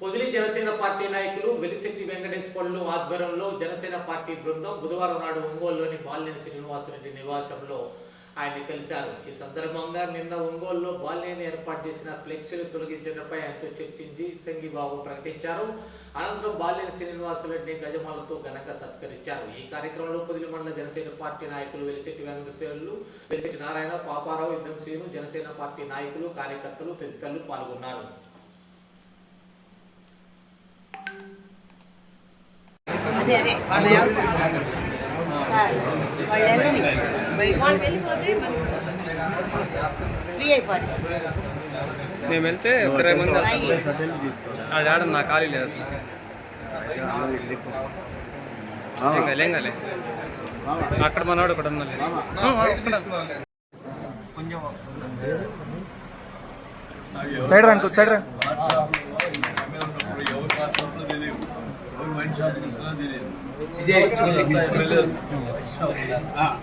Podili Janasena party నాయకులు వెలిశెట్టి వెంకటేష్ పళ్ళు ఆధ్వర్యంలో జనసేన పార్టీ బృందం బుధవారం నాడు ఒంగోలులోని బాలినేని శ్రీనివాసరెడ్డి నివాసంలో ఆయన కలిశారు. ఈ సందర్భంగా నిన్న ఒంగోలులో బాలినేని ఏర్పాటు చేసిన ఫ్లెక్సీలు తొలగించడంపై ఆయనతో చర్చించి సంగిబాబు ప్రకటించారు. అనంతరం బాలినేని శ్రీనివాసరెడ్డిని గజమాలతో ఘనంగా సత్కరించారు. ఈ కార్యక్రమంలో పొదిలి మండల జనసేన పార్టీ నాయకులు వెలిశెట్టి వెంకటేశ్వర్లు వెలిశెట్టి నారాయణ పాపారావు యుద్ధం శ్రీను జనసేన పార్టీ నాయకులు కార్యకర్తలు తదితరులు పాల్గొన్నారు. అదే అదే వాళ్ళు ఎవరు సార్ వాళ్ళు ఎవరు బయట వాళ్ళు వెళ్ళిపోతే మనకు ఫ్రీ అయిపోతుంది మేము వెళ్తే ఇరవై మంది. అది ఆడ నా ఖాళీ లేదు అసలు. కాలే. అక్కడ మనవాడు ఒకటి ఉన్నాడు. సైడ్ రండి సైడ్ రండి hayatımda deliyim. Oyun şampiyonasına deliyim. Bize çok emeler. İnşallah. Ha.